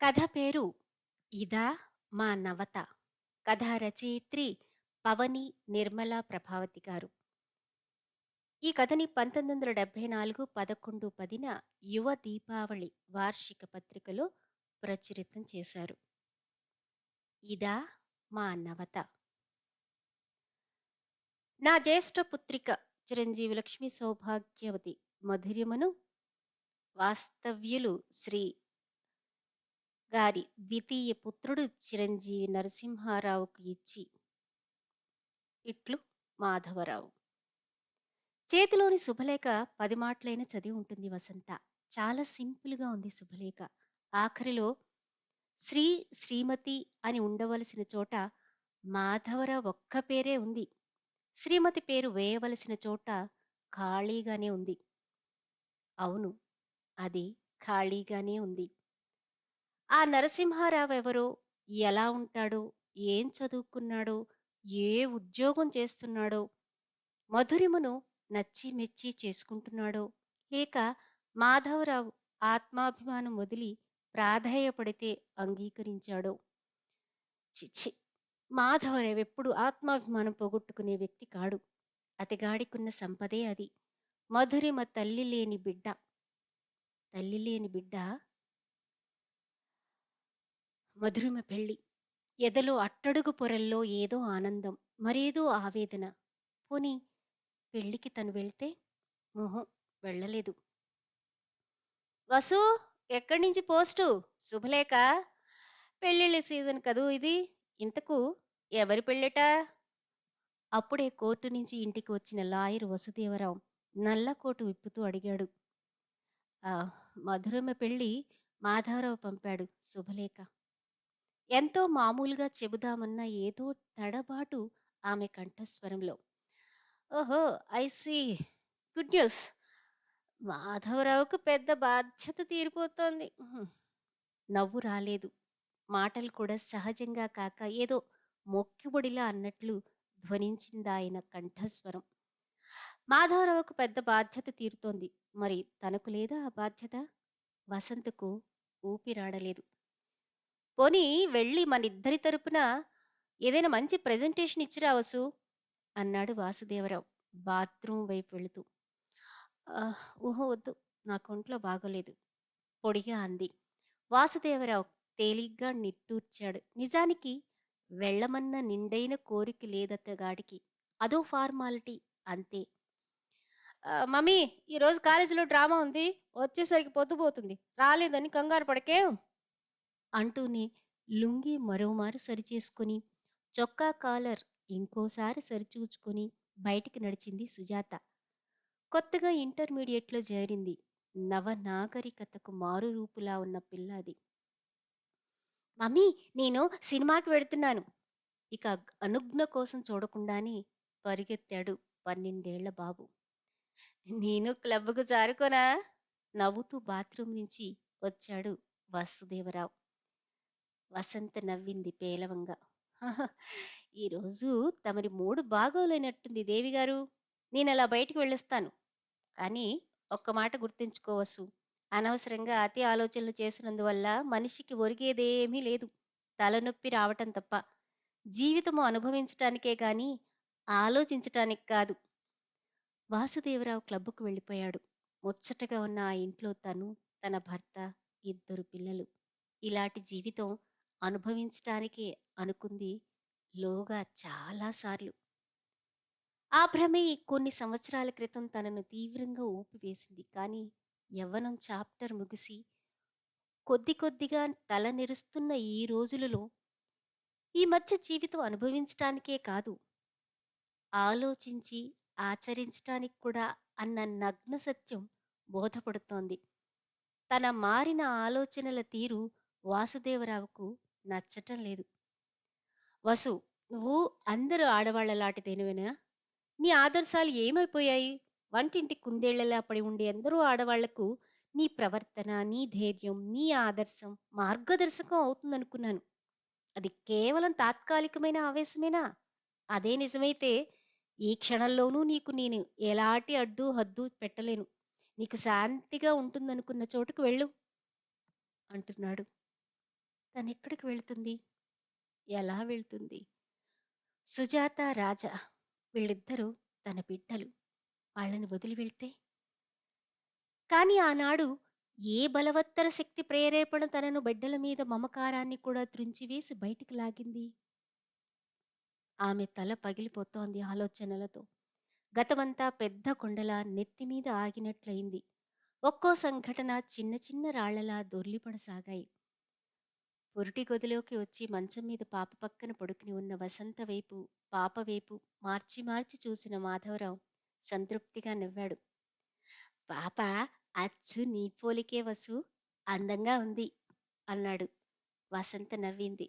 కథ పేరు ఇదా మా నవత. కథ రచయిత్రి పవని నిర్మల ప్రభావతి గారు. ఈ కథని పంతొమ్మిది వందల డెబ్బై నాలుగు పదకొండు పదిన యువ దీపావళి వార్షిక పత్రికలో ప్రచురితం చేశారు. ఇదా మా నవత. నా జ్యేష్ఠ పుత్రిక చిరంజీవి లక్ష్మి సౌభాగ్యవతి మధుర్యమును వాస్తవ్యులు శ్రీ గారి ద్వితీయ పుత్రుడు చిరంజీవి నరసింహారావుకు ఇచ్చి ఇట్లు మాధవరావు. చేతిలోని శుభలేఖ పది మాటలైన చదివి ఉంటుంది వసంత. చాలా సింపుల్గా ఉంది శుభలేఖ. ఆఖరిలో శ్రీ శ్రీమతి అని ఉండవలసిన చోట మాధవరావు ఒక్క పేరే ఉంది. శ్రీమతి పేరు వేయవలసిన చోట ఖాళీగానే ఉంది. అవును అది ఖాళీగానే ఉంది. ఆ నరసింహారావు ఎవరు? ఎలా ఉంటాడో? ఏం చదువుకున్నాడో? ఏ ఉద్యోగం చేస్తున్నాడో? మధురిమను నచ్చి మెచ్చి చేసుకుంటున్నాడో. లేక మాధవరావు ఆత్మాభిమానం వదిలి ప్రాధేయపడితే అంగీకరించాడో. చిచ్చి! మాధవరావు ఎప్పుడు ఆత్మాభిమానం పోగొట్టుకునే వ్యక్తి కాడు. అతగాడికున్న సంపదే అది. మధురిమ తల్లి లేని బిడ్డ. తల్లి లేని బిడ్డ మధురిమ పెళ్ళి. ఎదలో అట్టడుగు పొరల్లో ఏదో ఆనందం మరేదో ఆవేదన. పోని పెళ్ళికి తను వెళ్తే? మొహం వెళ్ళలేదు. వసు ఎక్కడి నుంచి పోస్టు? శుభలేఖ. పెళ్ళిళ్ళ సీజన్ కదూ ఇది? ఇంతకు ఎవరి పెళ్ళట? అప్పుడే కోర్టు నుంచి ఇంటికి వచ్చిన లాయర్ వసుదేవరావు నల్ల కోటు విప్పుతూ అడిగాడు. ఆ మధురమ పెళ్ళి మాధవరావు పంపాడు శుభలేఖ. ఎంతో మామూలుగా చెబుదామన్న ఏదో తడబాటు ఆమె కంఠస్వరంలో. ఓహో ఐ సి. Good news. మాధవరావుకు పెద్ద బాధ్యత తీరిపోతోంది. నవ్వు రాలేదు. మాటలు కూడా సహజంగా కాక ఏదో మొక్కిబొడిలా అన్నట్లు ధ్వనించిందాయన కంఠస్వరం. మాధవరావుకు పెద్ద బాధ్యత తీరుతోంది. మరి తనకు లేదా ఆ బాధ్యత? వసంతకు ఊపిరాడలేదు. పోనీ వెళ్ళి మన ఇద్దరి తరపున ఏదైనా మంచి ప్రెజెంటేషన్ ఇచ్చి రావచ్చు అన్నాడు వాసుదేవరావు బాత్రూమ్ వైపు వెళుతూ. ఊహ వద్దు నా కొంట్లో బాగోలేదు పొడిగా అంది. వాసుదేవరావు తేలిగ్గా నిట్టూర్చాడు. నిజానికి వెళ్ళమన్న నిండైన కోరిక లేదత్తగాడికి. అదో ఫార్మాలిటీ అంతే. మమ్మీ ఈరోజు కాలేజీలో డ్రామా ఉంది వచ్చేసరికి పొద్దుపోతుంది. రాలేదని కంగారు పడకే? అంటూనే లుంగి మరోమారు సరిచేసుకుని చొక్కా కాలర్ ఇంకోసారి సరిచూచుకొని బయటికి నడిచింది సుజాత. కొత్తగా ఇంటర్మీడియట్లో చేరింది. నవ నాగరికతకు మారు రూపులా ఉన్న పిల్లది. మమ్మీ నేను సినిమాకి వెడుతున్నాను ఇక అనుజ్ఞ కోసం చూడకుండానే పరిగెత్తాడు పన్నెండేళ్ళ బాబు. నేను క్లబ్కు జారుకోనా? నవ్వుతూ బాత్రూమ్ నుంచి వచ్చాడు వాసుదేవరావు. వసంత నవ్వింది పేలవంగా. ఈరోజు తమరి మూడు బాగోలేనట్టుంది దేవి గారు. నేను అలా బయటికి వెళ్ళొస్తాను. కానీ ఒక్క మాట గుర్తుంచుకోవచ్చు అనవసరంగా అతి ఆలోచనలు చేసినందువల్ల మనిషికి ఒరిగేదేమీ లేదు. తలనొప్పి రావటం తప్ప. జీవితము అనుభవించటానికే గాని ఆలోచించటానికి కాదు. వాసుదేవరావు క్లబ్కు వెళ్ళిపోయాడు. ముచ్చటగా ఉన్న ఆ ఇంట్లో తను తన భర్త ఇద్దరు పిల్లలు. ఇలాంటి జీవితం అనుభవించటానికే అనుకుంది లోగా చాలాసార్లు ఆ భ్రమే కొన్ని సంవత్సరాల క్రితం తనను తీవ్రంగా ఊపివేసింది కానీ యవ్వనం చాప్టర్ ముగిసి కొద్ది కొద్దిగా తలనిరుస్తున్న ఈ రోజులలో ఈ మధ్య జీవితం అనుభవించటానికే కాదు ఆలోచించి ఆచరించటానికి కూడా అన్న నగ్న సత్యం బోధపడుతోంది. తన మారిన ఆలోచనల తీరు వాసుదేవరావుకు నచ్చటం లేదు. వసు నువ్వు అందరూ ఆడవాళ్ళ లాంటిదేనువేనా నీ ఆదర్శాలు ఏమైపోయాయి? వంటింటి కుందేళ్ళలా పడి ఉండే ఎందరో ఆడవాళ్ళకు నీ ప్రవర్తన నీ ధైర్యం నీ ఆదర్శం మార్గదర్శకం అవుతుందనుకున్నాను. అది కేవలం తాత్కాలికమైన ఆవేశమేనా? అదే నిజమైతే ఈ క్షణంలోనూ నీకు నేను ఎలాంటి అడ్డు హద్దు పెట్టలేను. నీకు శాంతిగా ఉంటుందనుకున్న చోటుకు వెళ్ళు. అంటున్నాడు. తనెక్కడికి వెళ్తుంది? ఎలా వెళ్తుంది? సుజాత రాజా వీళ్ళిద్దరూ తన బిడ్డలు. వాళ్ళని వదిలి వెళ్తే? కాని ఆనాడు ఏ బలవత్తర శక్తి ప్రేరేపణ తనను బిడ్డల మీద మమకారాన్ని కూడా త్రుంచివేసి బయటికి లాగింది? ఆమె తల పగిలిపోతోంది ఆలోచనలతో. గతమంతా పెద్ద కొండలా నెత్తిమీద ఆగినట్లయింది. ఒక్కో సంఘటన చిన్న చిన్న రాళ్ళలా దొర్లిపడసాగాయి. పురిటి గదిలోకి వచ్చి మంచం మీద పాప పక్కన పడుకుని ఉన్న వసంత వైపు పాప వైపు మార్చి మార్చి చూసిన మాధవరావు సంతృప్తిగా నవ్వాడు. పాప అచ్చు నీ పోలికే వసు అందంగా ఉంది అన్నాడు. వసంత నవ్వింది.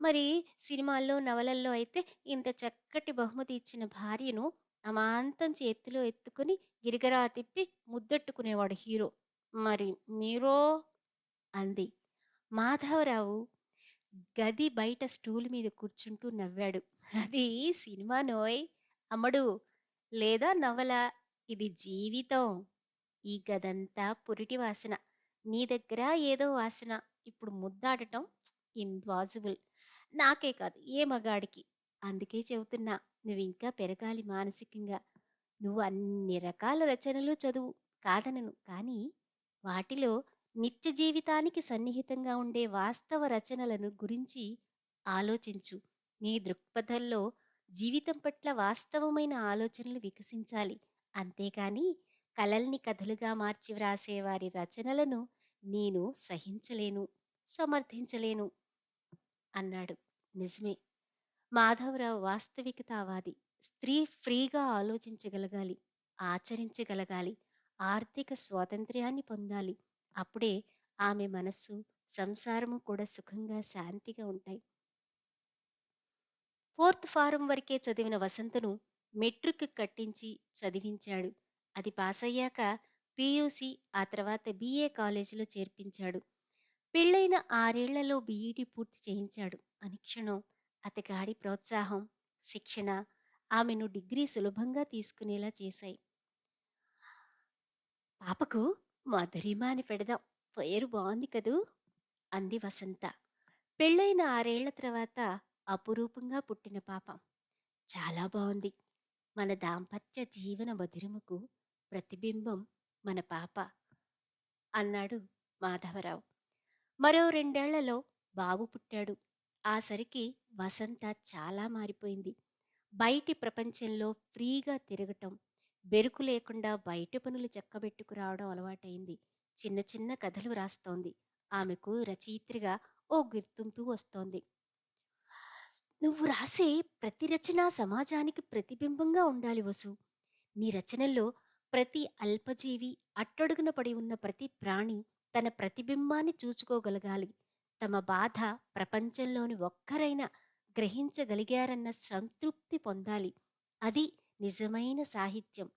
మరి సినిమాల్లో నవలల్లో అయితే ఇంత చక్కటి బహుమతి ఇచ్చిన భార్యను అమాంతం చేతిలో ఎత్తుకుని గిరిగరా తిప్పి ముద్దెట్టుకునేవాడు హీరో. మరి మీరో? అంది. మాధవరావు గది బయట స్టూల్ మీద కూర్చుంటూ నవ్వాడు. అది సినిమా నోయ్ అమ్మడు. లేదా నవల. ఇది జీవితం. ఈ గదంతా పురిటి వాసన. నీ దగ్గర ఏదో వాసన. ఇప్పుడు ముద్దాడటం ఇంపాసిబుల్ నాకే కాదు ఏ మగాడికి? అందుకే చెబుతున్నా నువ్వు ఇంకా పెరగాలి మానసికంగా. నువ్వు అన్ని రకాల రచనలు చదువు. కాదనను. కానీ వాటిలో నిత్య జీవితానికి సన్నిహితంగా ఉండే వాస్తవ రచనలను గురించి ఆలోచించు. నీ దృక్పథంలో జీవితం పట్ల వాస్తవమైన ఆలోచనలు వికసించాలి. అంతేకాని కలల్ని కథలుగా మార్చి వ్రాసే వారి రచనలను నేను సహించలేను సమర్థించలేను అన్నాడు. నిజమే. మాధవరావు వాస్తవికతావాది. స్త్రీ ఫ్రీగా ఆలోచించగలగాలి ఆచరించగలగాలి ఆర్థిక స్వాతంత్ర్యాన్ని పొందాలి. అప్పుడే ఆమె మనస్సు సంసారము కూడా సుఖంగా శాంతిగా ఉంటాయి. ఫోర్త్ ఫారం వరకే చదివిన వసంతను మెట్రిక్ కట్టించి చదివించాడు. అది పాస్ అయ్యాక పియూసి ఆ తర్వాత బిఏ కాలేజీలో చేర్పించాడు. పెళ్ళైన ఆరేళ్ళలో బీఈడి పూర్తి చేయించాడు. అనుక్షణం అతగాడి ప్రోత్సాహం శిక్షణ ఆమెను డిగ్రీ సులభంగా తీసుకునేలా చేశాయి. పాపకు మధురిమ అని పెడదాం. పేరు బాగుంది కదూ? అంది వసంత. పెళ్ళైన ఆరేళ్ళ తర్వాత అపురూపంగా పుట్టిన పాపం. చాలా బాగుంది మన దాంపత్య జీవన మధురముకు ప్రతిబింబం మన పాప అన్నాడు మాధవరావు. మరో రెండేళ్ళలో బాబు పుట్టాడు. ఆ సరికి వసంత చాలా మారిపోయింది. బయటి ప్రపంచంలో ఫ్రీగా తిరగటం బెరుకు లేకుండా బయట పనులు చెక్కబెట్టుకురావడం అలవాటైంది. చిన్న చిన్న కథలు రాస్తోంది ఆమెకు రచయిత్రిగా ఓ గుర్తింపు వస్తోంది. నువ్వు రాసే ప్రతి రచన సమాజానికి ప్రతిబింబంగా ఉండాలి వసు. నీ రచనల్లో ప్రతి అల్పజీవి అట్టడుగున పడి ఉన్న ప్రతి ప్రాణి తన ప్రతిబింబాన్ని చూచుకోగలగాలి. తమ బాధ ప్రపంచంలోని ఒక్కరైనా గ్రహించగలిగారన్న సంతృప్తి పొందాలి. అది నిజమైన సాహిత్యం.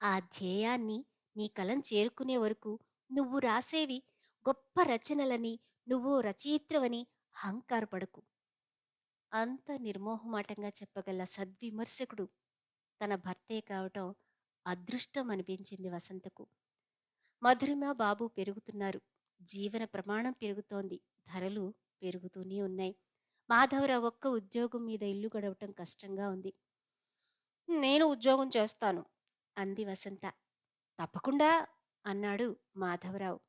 ఆ ధ్యేయాన్ని నీ కలం చేరుకునే వరకు నువ్వు రాసేవి గొప్ప రచనలని నువ్వు రచయిత్రవని అహంకారపడకు అంత నిర్మోహమాటంగా చెప్పగల సద్విమర్శకుడు తన భర్తే కావటం అదృష్టం అనిపించింది వసంతకు. మధురిమ బాబు పెరుగుతున్నారు. జీవన ప్రమాణం పెరుగుతోంది. ధరలు పెరుగుతూనే ఉన్నాయి. మాధవరావు ఒక్క ఉద్యోగం మీద ఇల్లు గడవటం కష్టంగా ఉంది. నేను ఉద్యోగం చేస్తాను. అంది వసంత. తప్పకుండా అన్నాడు మాధవరావు.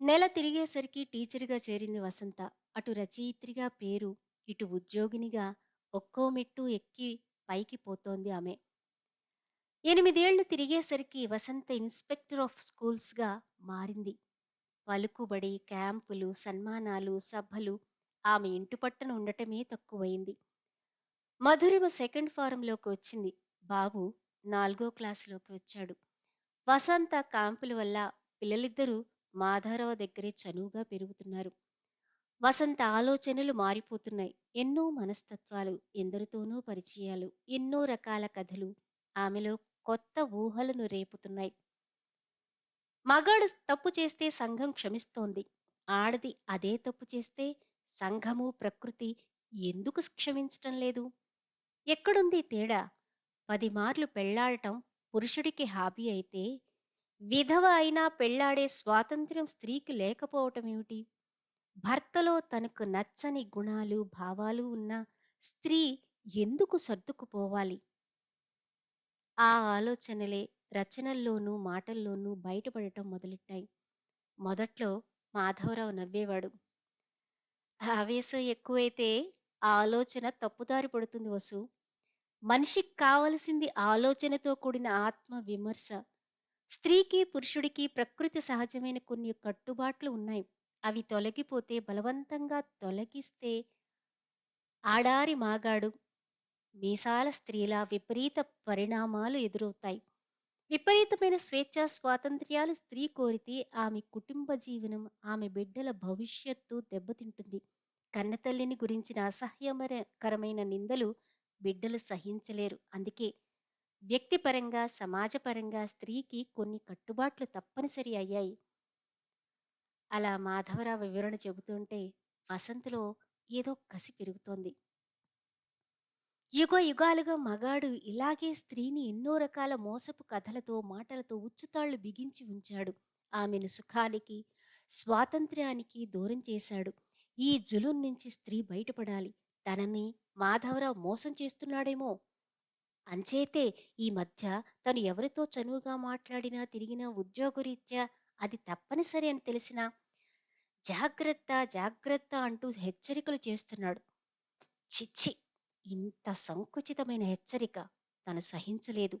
నెల తిరిగేసరికి టీచర్గా చేరింది వసంత. అటు రచయిత్రిగా పేరు ఇటు ఉద్యోగినిగా ఒక్కో మెట్టు ఎక్కి పైకి పోతోంది ఆమె. ఎనిమిదేళ్ళు తిరిగేసరికి వసంత ఇన్స్పెక్టర్ ఆఫ్ స్కూల్స్గా మారింది. పలుకుబడి క్యాంపులు సన్మానాలు సభలు ఆమె ఇంటి పట్టున ఉండటమే తక్కువైంది. మధురిమ సెకండ్ ఫారంలోకి వచ్చింది. బాబు నాలుగో క్లాసులోకి వచ్చాడు. వసంత కాంపుల వల్ల పిల్లలిద్దరూ మాధవరావు దగ్గరే చనువుగా పెరుగుతున్నారు. వసంత ఆలోచనలు మారిపోతున్నాయి. ఎన్నో మనస్తత్వాలు ఎందరితోనూ పరిచయాలు ఎన్నో రకాల కథలు ఆమెలో కొత్త ఊహలను రేపుతున్నాయి. మగాడు తప్పు చేస్తే సంఘం క్షమిస్తోంది. ఆడది అదే తప్పు చేస్తే సంఘము ప్రకృతి ఎందుకు క్షమించటం లేదు? ఎక్కడుంది తేడా? పది మార్లు పెళ్ళాడటం పురుషుడికి హాబీ అయితే విధవ అయినా పెళ్ళాడే స్వాతంత్ర్యం స్త్రీకి లేకపోవటం ఏమిటి? భర్తలో తనకు నచ్చని గుణాలు భావాలు ఉన్న స్త్రీ ఎందుకు సర్దుకుపోవాలి? ఆ ఆలోచనలే రచనల్లోనూ మాటల్లోనూ బయటపడటం మొదలెట్టాయి. మొదట్లో మాధవరావు నవ్వేవాడు. ఆవేశం ఎక్కువైతే ఆ ఆలోచన తప్పుదారి పడుతుంది వసు. మనిషికి కావలసింది ఆలోచనతో కూడిన ఆత్మ విమర్శ. స్త్రీకి పురుషుడికి ప్రకృతి సహజమైన కొన్ని కట్టుబాట్లు ఉన్నాయి. అవి తొలగిపోతే బలవంతంగా తొలగిస్తే ఆడారి మాగాడు. మీసాల స్త్రీల విపరీత పరిణామాలు ఎదురవుతాయి. విపరీతమైన స్వేచ్ఛ స్వాతంత్ర్యాలు స్త్రీ కోరితే ఆమె కుటుంబ జీవనం ఆమె బిడ్డల భవిష్యత్తు దెబ్బతింటుంది. కన్నతల్లిని గురించిన అసహ్యకరమైన నిందలు బిడ్డలు సహించలేరు. అందుకే వ్యక్తిపరంగా సమాజపరంగా స్త్రీకి కొన్ని కట్టుబాట్లు తప్పనిసరి అయ్యాయి. అలా మాధవరావు వివరణ చెబుతుంటే వసంతలో ఏదో కసి పెరుగుతోంది. యుగ యుగాలుగా మగాడు ఇలాగే స్త్రీని ఎన్నో రకాల మోసపు కథలతో మాటలతో ఉచ్చుతాళ్ళు బిగించి ఉంచాడు. ఆమెను సుఖానికి స్వాతంత్ర్యానికి దూరం చేశాడు. ఈ జులుం నుంచి స్త్రీ బయటపడాలి. తనని మాధవరావు మోసం చేస్తున్నాడేమో. అంచేతే ఈ మధ్య తను ఎవరితో చనువుగా మాట్లాడినా తిరిగినా ఉద్యోగరీత్యా అది తప్పనిసరి అని తెలిసినా జాగ్రత్త జాగ్రత్త అంటూ హెచ్చరికలు చేస్తున్నాడు. చిచ్చి! ఇంత సంకుచితమైన హెచ్చరిక తను సహించలేదు.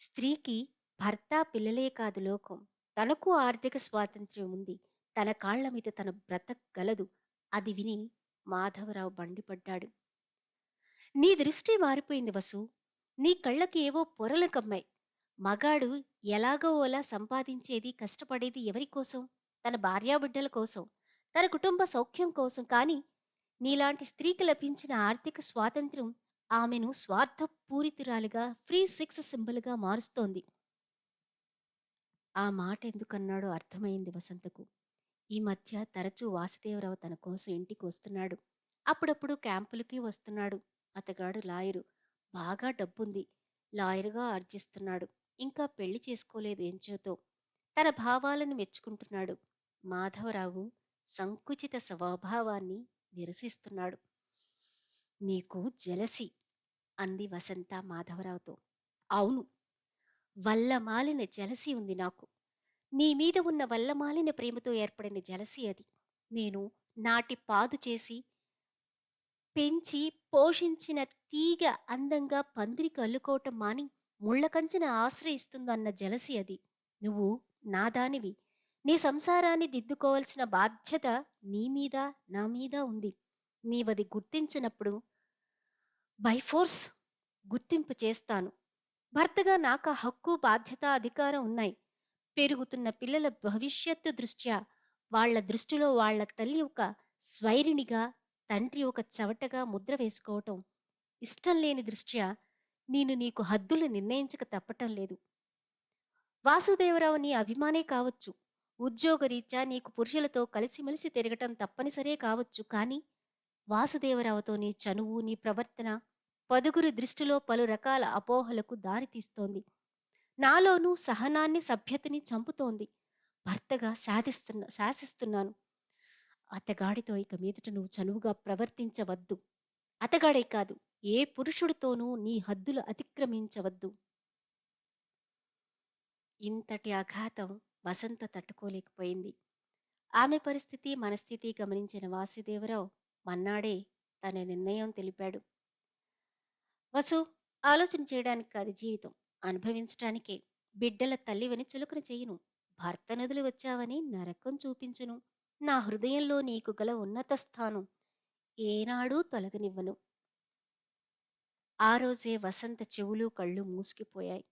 స్త్రీకి భర్త పిల్లలే కాదు లోకం. తనకు ఆర్థిక స్వాతంత్ర్యం ఉంది. తన కాళ్ళ మీద తన బ్రతకగలదు. అది విని మాధవరావు బండిపడ్డాడు. నీ దృష్టి మారిపోయింది వసు. నీ కళ్ళకి ఏవో పొరలు కమ్మాయి. మగాడు ఎలాగో ఓలా సంపాదించేది కష్టపడేది ఎవరి కోసం? తన భార్యాబిడ్డల కోసం తన కుటుంబ సౌఖ్యం కోసం కానీ నీలాంటి స్త్రీకి లభించిన ఆర్థిక స్వాతంత్ర్యం ఆమెను స్వార్థపూరితురాలుగా ఫ్రీ సెక్స్ సింబల్గా మారుస్తోంది. ఆ మాట ఎందుకన్నాడో అర్థమైంది వసంతకు. ఈ మధ్య తరచూ వాసుదేవరావు తన కోసం ఇంటికి వస్తున్నాడు. అప్పుడప్పుడు క్యాంపులకి వస్తున్నాడు. అతగాడు లాయరు. బాగా డబ్బుంది. లాయరుగా ఆర్జిస్తున్నాడు. ఇంకా పెళ్ళి చేసుకోలేదు ఎంచోతో. తన భావాలను మెచ్చుకుంటున్నాడు. మాధవరావు సంకుచిత స్వభావాన్ని నిరసిస్తున్నాడు. మీకు జలసి అంది వసంత మాధవరావుతో. అవును. వల్లమాలిన జలసి ఉంది నాకు. నీ మీద ఉన్న వల్లమాలిన ప్రేమతో ఏర్పడిన జలసి అది. నేను నాటి పాదు చేసి పెంచి పోషించిన తీగ అందంగా పందిరికి అల్లుకోవటం మాని ముళ్ళ కంచెన ఆశ్రయిస్తుందన్న జలసి అది. నువ్వు నాదానివి నీ సంసారాన్ని దిద్దుకోవాల్సిన బాధ్యత నీ మీద నా మీద ఉంది. నీవది గుర్తించినప్పుడు బైఫోర్స్ గుర్తింపు చేస్తాను. భర్తగా నాకు హక్కు బాధ్యత అధికారం ఉన్నాయి. పెరుగుతున్న పిల్లల భవిష్యత్తు దృష్ట్యా వాళ్ళ దృష్టిలో వాళ్ళ తల్లి ఒక స్వైరిణిగా తండ్రి ఒక చవటగా ముద్ర వేసుకోవటం ఇష్టం లేని దృష్ట్యా నేను నీకు హద్దులు నిర్ణయించక తప్పటం లేదు. వాసుదేవరావు నీ అభిమానే కావచ్చు. ఉద్యోగరీత్యా నీకు పురుషులతో కలిసిమెలిసి తిరగటం తప్పనిసరే కావచ్చు కానీ వాసుదేవరావుతో నీ చనువు నీ ప్రవర్తన పదుగురి దృష్టిలో పలు రకాల అపోహలకు దారితీస్తోంది. నాలోనూ సహనాన్ని సభ్యతని చంపుతోంది. భర్తగా సాధిస్తున్న శాసిస్తున్నాను. అతగాడితో ఇక మీదట నువ్వు చనువుగా ప్రవర్తించవద్దు. అతగాడే కాదు ఏ పురుషుడితోనూ నీ హద్దులు అతిక్రమించవద్దు. ఇంతటి అఘాతం వసంత తట్టుకోలేకపోయింది. ఆమె పరిస్థితి మనస్థితి గమనించిన వాసుదేవరావు మన్నాడే తన నిర్ణయం తెలిపాడు. వసు ఆలోచన చేయడానికి కాదు జీవితం. అనుభవించటానికే. బిడ్డల తల్లివని చులకన చేయును. భర్త నదులు వచ్చావని నరకం చూపించును. నా హృదయంలో నీకు గల ఉన్నత స్థానం ఏనాడూ తొలగనివ్వను. ఆ రోజే వసంత చెవులు కళ్ళు మూసుకుపోయాయి.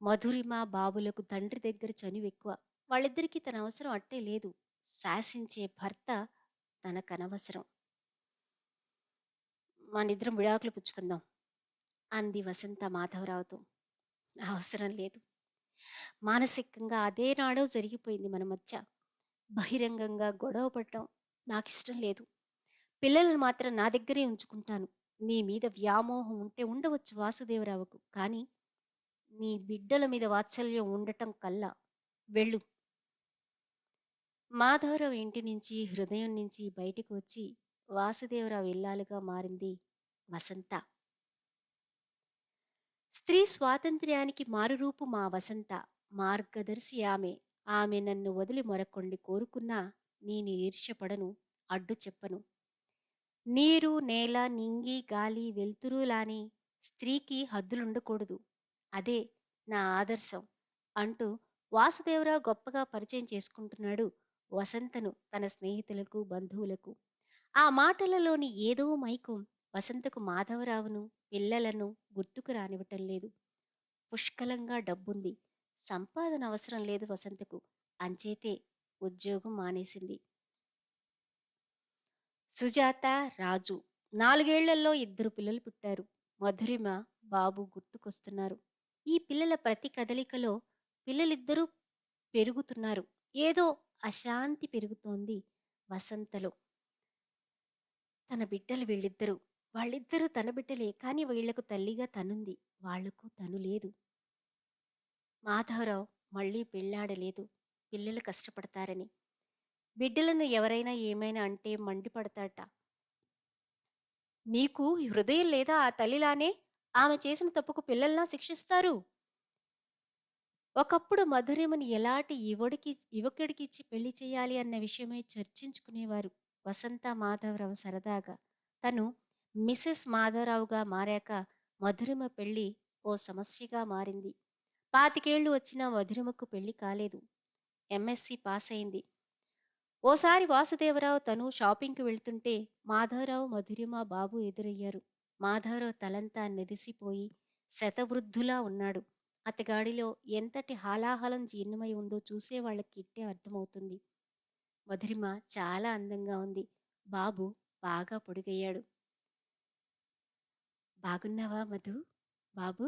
మధురిమ బాబులకు తండ్రి దగ్గర చనువెక్కువ వాళ్ళిద్దరికీ తన అవసరం అట్టే లేదు. శాసించే భర్త తనకనవసరం. నిద్రం విడాకులు పుచ్చుకుందాం. అంది వసంత మాధవరావుతో. అవసరం లేదు. మానసికంగా అదే నాడో జరిగిపోయింది మన మధ్య. బహిరంగంగా గొడవ పడటం నాకు ఇష్టం లేదు. పిల్లలను మాత్రం నా దగ్గరే ఉంచుకుంటాను. నీ మీద వ్యామోహం ఉంటే ఉండవచ్చు వాసుదేవరావుకు కానీ నీ బిడ్డల మీద వాత్సల్యం ఉండటం కల్లా. వెళ్ళు. మాధవరావు ఇంటి నుంచి హృదయం నుంచి బయటికి వచ్చి వాసుదేవరావు ఇల్లాలుగా మారింది వసంత. స్త్రీ స్వాతంత్ర్యానికి మారురూపు మా వసంత మార్గదర్శి ఆమె ఆమె నన్ను వదిలి మరొకొండి కోరుకున్నా నేను ఈర్ష్యపడను అడ్డు చెప్పను. నీరు నేల నింగి గాలి వెలుతురులాని స్త్రీకి హద్దులుండకూడదు. అదే నా ఆదర్శం అంటూ వాసుదేవరావు గొప్పగా పరిచయం చేసుకుంటున్నాడు వసంతను తన స్నేహితులకు బంధువులకు. ఆ మాటలలోని ఏదో మైకం వసంతకు మాధవరావును పిల్లలను గుర్తుకు రానివ్వటం లేదు. పుష్కలంగా డబ్బుంది. సంపాదన అవసరం లేదు వసంతకు. అంచేతే ఉద్యోగం మానేసింది. సుజాత రాజు నాలుగేళ్ళలో ఇద్దరు పిల్లలు పుట్టారు. మధురిమ బాబు గుర్తుకొస్తున్నారు. ఈ పిల్లల ప్రతి కదలికలో పిల్లలిద్దరూ పెరుగుతున్నారు. ఏదో అశాంతి పెరుగుతోంది వసంతలో. తన బిడ్డలు వీళ్ళిద్దరూ వాళ్ళిద్దరూ తన బిడ్డలే కాని వీళ్ళకు తల్లిగా తనుంది. వాళ్ళకు తను లేదు. మాధవరావు మళ్ళీ పెళ్ళాడలేదు. పిల్లలు కష్టపడతారని. బిడ్డలను ఎవరైనా ఏమైనా అంటే మండిపడతాట. మీకు హృదయం లేదా ఆ తల్లిలానే ఆమె చేసిన తప్పుకు పిల్లల్లా శిక్షిస్తారు? ఒకప్పుడు మధురిమని ఎలాంటి యువడికి యువకుడికి ఇచ్చి పెళ్ళి చేయాలి అన్న విషయమై చర్చించుకునేవారు వసంత మాధవరావు సరదాగా. తను మిసెస్ మాధవరావుగా మారాక మధురిమ పెళ్ళి ఓ సమస్యగా మారింది. పాతికేళ్ళు వచ్చినా మధురిమకు పెళ్ళి కాలేదు. ఎంఎస్సి పాస్ అయింది ఓసారి వాసుదేవరావు తను షాపింగ్కి వెళ్తుంటే మాధవరావు మధురిమ బాబు ఎదురయ్యారు. మాధవరావు తలంతా నెరిసిపోయి శతవృద్ధులా ఉన్నాడు. అతగాడిలో ఎంతటి హాలాహలం జీర్ణమై ఉందో చూసే వాళ్ళకి ఇట్టే అర్థమవుతుంది. మధురిమ చాలా అందంగా ఉంది. బాబు బాగా పొడిగయ్యాడు. బాగున్నావా మధు? బాబు?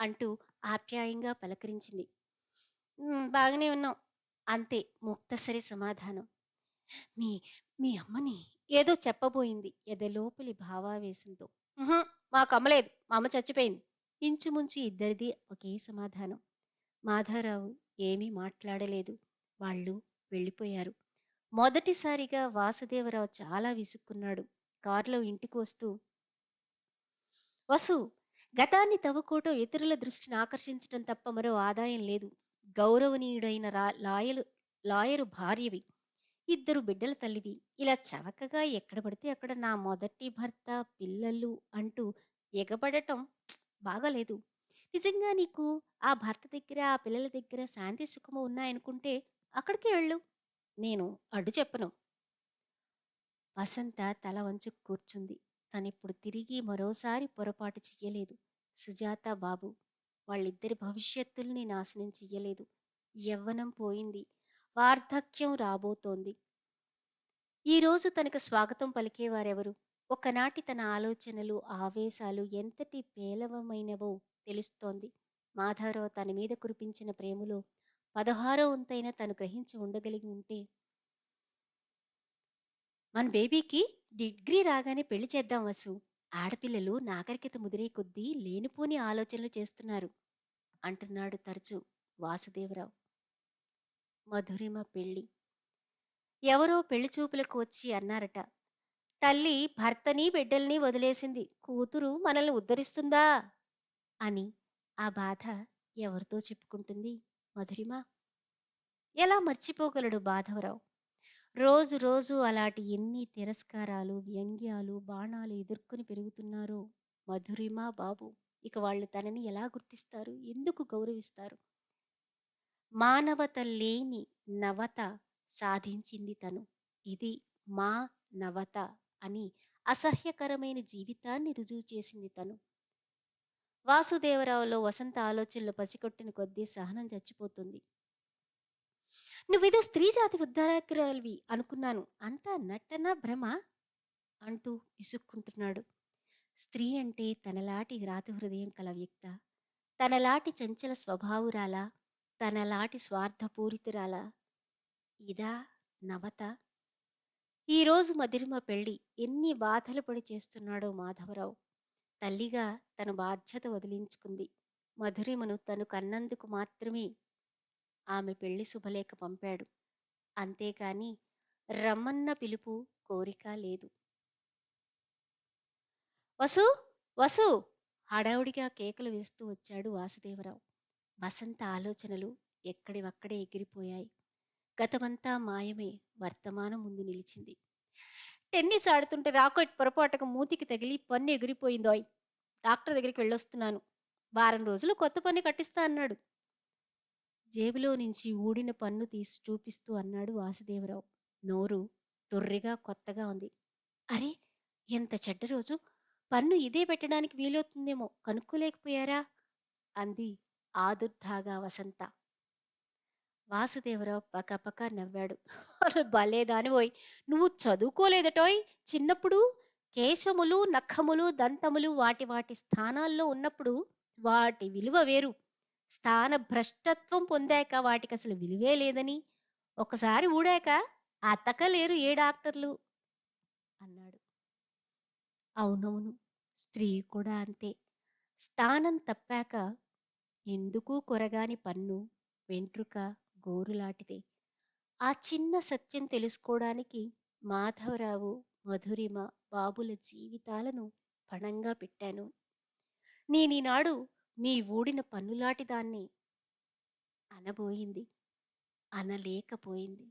అంటూ ఆప్యాయంగా పలకరించింది. బాగానే ఉన్నాం. అంతే ముక్తసరి సమాధానం. మీ మీ అమ్మని ఏదో చెప్పబోయింది ఎదలోపలి భావావేశంతో. మాకు అమ్మలేదు. మా అమ్మ చచ్చిపోయింది. ఇంచుముంచు ఇద్దరిది ఒకే సమాధానం. మాధారావు ఏమీ మాట్లాడలేదు. వాళ్ళు వెళ్ళిపోయారు. మొదటిసారిగా వాసుదేవరావు చాలా విసుక్కున్నాడు. కారులో ఇంటికి వస్తూ వసు గతాన్ని తవ్వుకోవటం ఇతరుల దృష్టిని ఆకర్షించటం తప్ప మరో ఆదాయం లేదు. గౌరవనీయుడైన రా లాయలు లాయరు భార్యవి. ఇద్దరు బిడ్డల తల్లివి. ఇలా చవకగా ఎక్కడ పడితే అక్కడ నా మొదటి భర్త పిల్లలు అంటూ ఎగబడటం బాగలేదు. బాగాలేదు నిజంగా నీకు ఆ భర్త దగ్గర ఆ పిల్లల దగ్గర శాంతి సుఖము ఉన్నాయనుకుంటే అక్కడికి వెళ్ళు. నేను అడ్డు చెప్పను. వసంత తల వంచు కూర్చుంది. తనిప్పుడు తిరిగి మరోసారి పొరపాటు చెయ్యలేదు. సుజాత బాబు వాళ్ళిద్దరి భవిష్యత్తుల్ని నాశనం చెయ్యలేదు. యవ్వనం పోయింది. వార్ధక్యం రాబోతోంది. ఈ రోజు తనకు స్వాగతం పలికేవారెవరు? ఒకనాటి తన ఆలోచనలు ఆవేశాలు ఎంతటి పేలవమైనవో తెలుస్తోంది. మాధవరావు తన మీద కురిపించిన ప్రేమలో పదహారో వంతైన తను గ్రహించి ఉండగలిగి ఉంటే మన బేబీకి డిగ్రీ రాగానే పెళ్ళి చేద్దాం వసు. ఆడపిల్లలు నాగరికత ముదిరే కొద్దీ లేనిపోని ఆలోచనలు చేస్తున్నారు. అంటున్నాడు తరచూ వాసుదేవరావు. మధురిమ పెళ్ళి. ఎవరో పెళ్ళి చూపులకు వచ్చి అన్నారట. తల్లి భర్తని బిడ్డల్ని వదిలేసింది. కూతురు మనల్ని ఉద్ధరిస్తుందా? అని ఆ బాధ ఎవరితో చెప్పుకుంటుంది మధురిమ? ఎలా మర్చిపోగలడు బాధవరావు? రోజు రోజు అలాంటి ఎన్ని తిరస్కారాలు వ్యంగ్యాలు బాణాలు ఎదుర్కొని పెరుగుతున్నారో మధురిమ బాబు. ఇక వాళ్ళు తనని ఎలా గుర్తిస్తారు? ఎందుకు గౌరవిస్తారు? మానవత లేని నవత సాధించింది తను. ఇది మా నవత అని అసహ్యకరమైన జీవితాన్ని రుజువు చేసింది తను. వాసుదేవరావులో వసంత ఆలోచనలు పసికొట్టిన కొద్దీ సహనం చచ్చిపోతుంది. నువ్వేదో స్త్రీ జాతి ఉద్ధారకురాలివి అనుకున్నాను. అంతా నటన భ్రమ? అంటూ విసుక్కుంటున్నాడు స్త్రీ అంటే తనలాటి రాతి హృదయం కల వ్యక్త తనలాటి చంచల స్వభావురాలా తనలాటి స్వార్థపూరితురాలా. ఇదా నవత? ఈరోజు మధురిమ పెళ్ళి ఎన్ని బాధలు పడి చేస్తున్నాడో మాధవరావు. తల్లిగా తన బాధ్యత వదిలించుకుంది. మధురిమను తను కన్నందుకు మాత్రమే ఆమె పెళ్ళి శుభలేఖ పంపాడు. అంతేకాని రమ్మన్న పిలుపు కోరిక లేదు. వసు వసు! హడావుడిగా కేకలు వేస్తూ వచ్చాడు వాసుదేవరావు. వసంత ఆలోచనలు ఎక్కడివక్కడే ఎగిరిపోయాయి. గతమంతా మాయమే వర్తమానం ముందు నిలిచింది. టెన్నిస్ ఆడుతుంటే రాకెట్ పొరపాటుకు మూతికి తగిలి పన్ను ఎగిరిపోయిందోయ్. డాక్టర్ దగ్గరికి వెళ్ళొస్తున్నాను. వారం రోజులు కొత్త పన్ను కట్టిస్తా అన్నాడు. జేబులో నుంచి ఊడిన పన్ను తీసి చూపిస్తూ అన్నాడు వాసుదేవరావు. నోరు తొర్రిగా కొత్తగా ఉంది. అరే ఎంత చెడ్డ రోజు. పన్ను ఇదే పెట్టడానికి వీలవుతుందేమో. కనుక్కోలేకపోయారా? అంది ఆదుర్ధాగా వసంత. వాసుదేవరావు పకపక నవ్వాడు. భలేదాని భలేదానివోయ్ నువ్వు చదువుకోలేదటోయ్. చిన్నప్పుడు కేశములు నఖములు దంతములు వాటి వాటి స్థానాల్లో ఉన్నప్పుడు వాటి విలువ వేరు. స్థాన భ్రష్టత్వం పొందాక వాటికి అసలు విలువే లేదని. ఒకసారి ఊడాక అతకలేరు ఏ డాక్టర్లు? అన్నాడు. అవునవును స్త్రీ కూడా అంతే. స్థానం తప్పాక ఎందుకు కొరగాని పన్ను వెంట్రుక గోరులాంటిదే ఆ చిన్న సత్యం తెలుసుకోవడానికి మాధవరావు మధురిమ బాబుల జీవితాలను పణంగా పెట్టాను. నేనీనాడు మీ ఊడిన పన్నులాటి దాన్ని అనబోయింది అనలేకపోయింది.